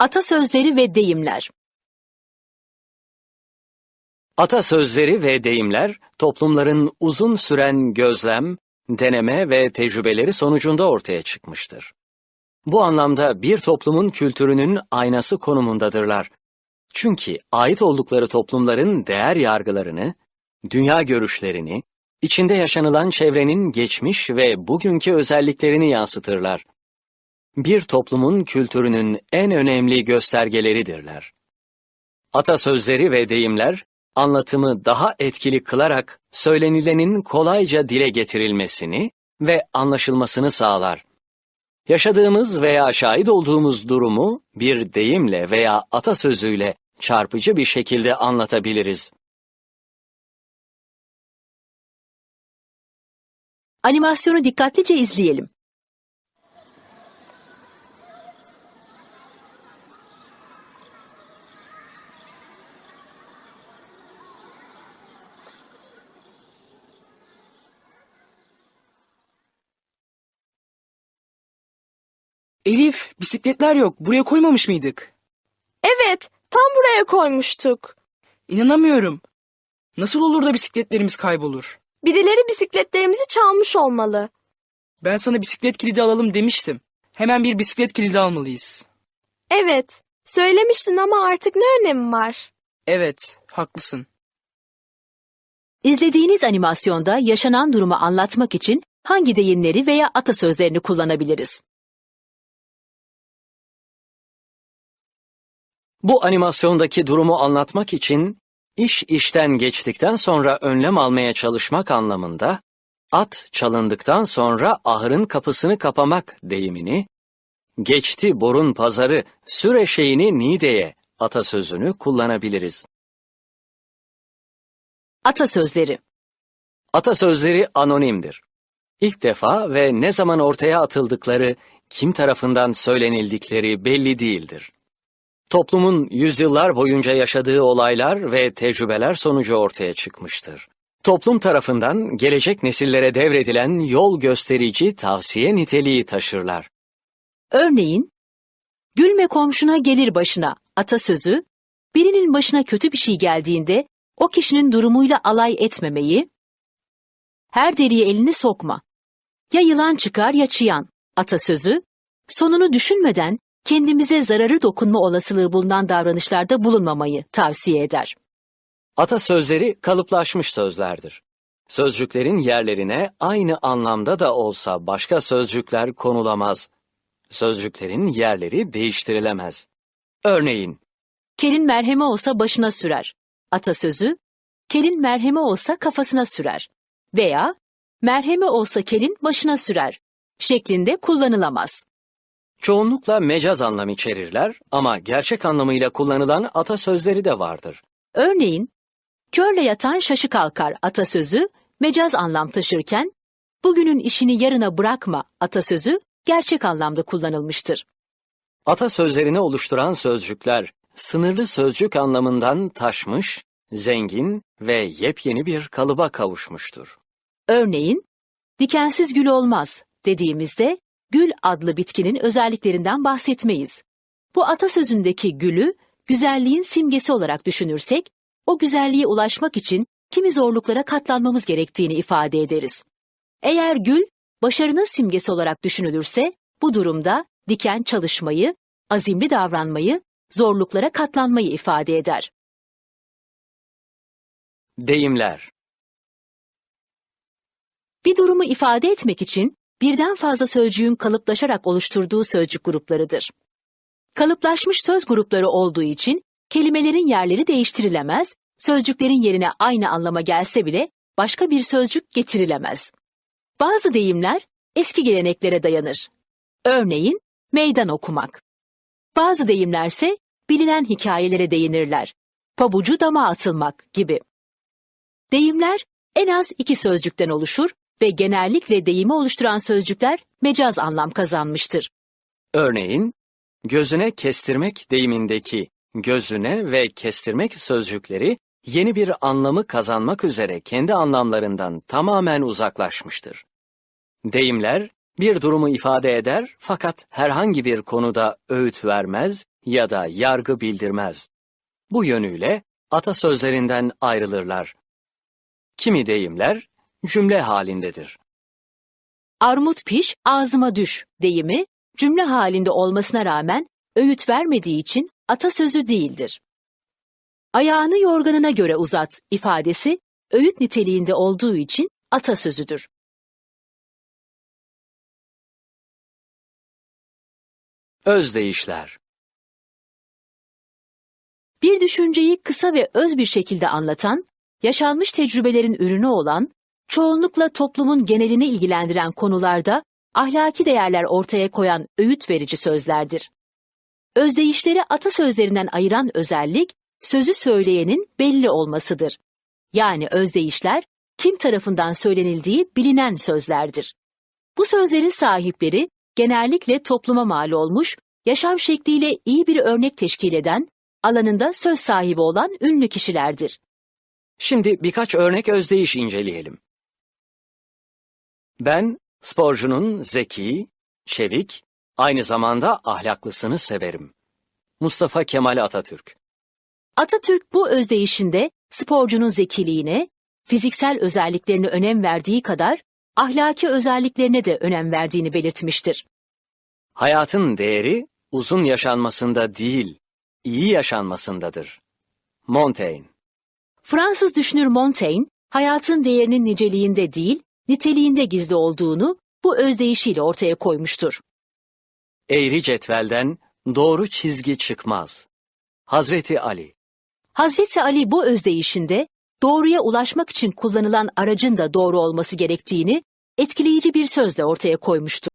Atasözleri ve deyimler. Atasözleri ve deyimler, toplumların uzun süren gözlem, deneme ve tecrübeleri sonucunda ortaya çıkmıştır. Bu anlamda bir toplumun kültürünün aynası konumundadırlar. Çünkü ait oldukları toplumların değer yargılarını, dünya görüşlerini, içinde yaşanılan çevrenin geçmiş ve bugünkü özelliklerini yansıtırlar. Bir toplumun kültürünün en önemli göstergeleridirler. Atasözleri ve deyimler, anlatımı daha etkili kılarak söylenilenin kolayca dile getirilmesini ve anlaşılmasını sağlar. Yaşadığımız veya şahit olduğumuz durumu bir deyimle veya atasözüyle çarpıcı bir şekilde anlatabiliriz. Animasyonu dikkatlice izleyelim. Elif, bisikletler yok. Buraya koymamış mıydık? Evet, tam buraya koymuştuk. İnanamıyorum. Nasıl olur da bisikletlerimiz kaybolur? Birileri bisikletlerimizi çalmış olmalı. Ben sana bisiklet kilidi alalım demiştim. Hemen bir bisiklet kilidi almalıyız. Evet, söylemiştin ama artık ne önemi var? Evet, haklısın. İzlediğiniz animasyonda yaşanan durumu anlatmak için hangi deyimleri veya atasözlerini kullanabiliriz? Bu animasyondaki durumu anlatmak için iş işten geçtikten sonra önlem almaya çalışmak anlamında at çalındıktan sonra ahırın kapısını kapamak deyimini, geçti borun pazarı sür eşeğini Niğde'ye atasözünü kullanabiliriz. Atasözleri. Atasözleri anonimdir. İlk defa ve ne zaman ortaya atıldıkları, kim tarafından söylenildikleri belli değildir. Toplumun yüzyıllar boyunca yaşadığı olaylar ve tecrübeler sonucu ortaya çıkmıştır. Toplum tarafından gelecek nesillere devredilen yol gösterici tavsiye niteliği taşırlar. Örneğin, gülme komşuna gelir başına atasözü, birinin başına kötü bir şey geldiğinde o kişinin durumuyla alay etmemeyi, her deliğe elini sokma, ya yılan çıkar ya çıyan atasözü, sonunu düşünmeden kendimize zararı dokunma olasılığı bulunan davranışlarda bulunmamayı tavsiye eder. Atasözleri kalıplaşmış sözlerdir. Sözcüklerin yerlerine aynı anlamda da olsa başka sözcükler konulamaz. Sözcüklerin yerleri değiştirilemez. Örneğin, Kelin merhemi olsa başına sürer. Atasözü, kelin merhemi olsa kafasına sürer. Veya merhemi olsa kelin başına sürer şeklinde kullanılamaz. Çoğunlukla mecaz anlam içerirler ama gerçek anlamıyla kullanılan atasözleri de vardır. Örneğin, körle yatan şaşı kalkar atasözü mecaz anlam taşırken, bugünün işini yarına bırakma atasözü gerçek anlamda kullanılmıştır. Atasözlerini oluşturan sözcükler, sınırlı sözcük anlamından taşmış, zengin ve yepyeni bir kalıba kavuşmuştur. Örneğin, dikensiz gül olmaz dediğimizde gül adlı bitkinin özelliklerinden bahsetmeyiz. Bu atasözündeki gülü güzelliğin simgesi olarak düşünürsek, o güzelliğe ulaşmak için kimi zorluklara katlanmamız gerektiğini ifade ederiz. Eğer gül başarının simgesi olarak düşünülürse, bu durumda diken çalışmayı, azimli davranmayı, zorluklara katlanmayı ifade eder. Deyimler Bir durumu ifade etmek için birden fazla sözcüğün kalıplaşarak oluşturduğu sözcük gruplarıdır. Kalıplaşmış söz grupları olduğu için kelimelerin yerleri değiştirilemez, sözcüklerin yerine aynı anlama gelse bile başka bir sözcük getirilemez. Bazı deyimler eski geleneklere dayanır. Örneğin meydan okumak. Bazı deyimlerse bilinen hikayelere değinirler. Pabucu dama atılmak gibi. Deyimler en az iki sözcükten oluşur ve genellikle deyimi oluşturan sözcükler mecaz anlam kazanmıştır. Örneğin, gözüne kestirmek deyimindeki gözüne ve kestirmek sözcükleri yeni bir anlamı kazanmak üzere kendi anlamlarından tamamen uzaklaşmıştır. Deyimler, Bir durumu ifade eder fakat herhangi bir konuda öğüt vermez ya da yargı bildirmez. Bu yönüyle atasözlerinden ayrılırlar. Kimi deyimler cümle halindedir. Armut piş, ağzıma düş deyimi cümle halinde olmasına rağmen öğüt vermediği için atasözü değildir. Ayağını yorganına göre uzat ifadesi öğüt niteliğinde olduğu için atasözüdür. Özdeyişler Bir düşünceyi kısa ve öz bir şekilde anlatan, yaşanmış tecrübelerin ürünü olan, çoğunlukla toplumun genelini ilgilendiren konularda ahlaki değerler ortaya koyan öğüt verici sözlerdir. Özdeyişleri atasözlerinden ayıran özellik, sözü söyleyenin belli olmasıdır. Yani özdeyişler, kim tarafından söylenildiği bilinen sözlerdir. Bu sözlerin sahipleri, genellikle topluma mal olmuş, yaşam şekliyle iyi bir örnek teşkil eden, alanında söz sahibi olan ünlü kişilerdir. Şimdi birkaç örnek özdeyiş inceleyelim. Ben sporcunun zeki, çevik, aynı zamanda ahlaklısını severim. Mustafa Kemal Atatürk Atatürk bu özdeyişinde sporcunun zekiliğine, fiziksel özelliklerine önem verdiği kadar ahlaki özelliklerine de önem verdiğini belirtmiştir. Hayatın değeri uzun yaşanmasında değil, iyi yaşanmasındadır. Montaigne Fransız düşünür Montaigne, hayatın değerinin niceliğinde değil, niteliğinde gizli olduğunu bu özdeyişiyle ortaya koymuştur. Eğri cetvelden doğru çizgi çıkmaz. Hazreti Ali Hazreti Ali bu özdeyişinde doğruya ulaşmak için kullanılan aracın da doğru olması gerektiğini etkileyici bir sözle ortaya koymuştur.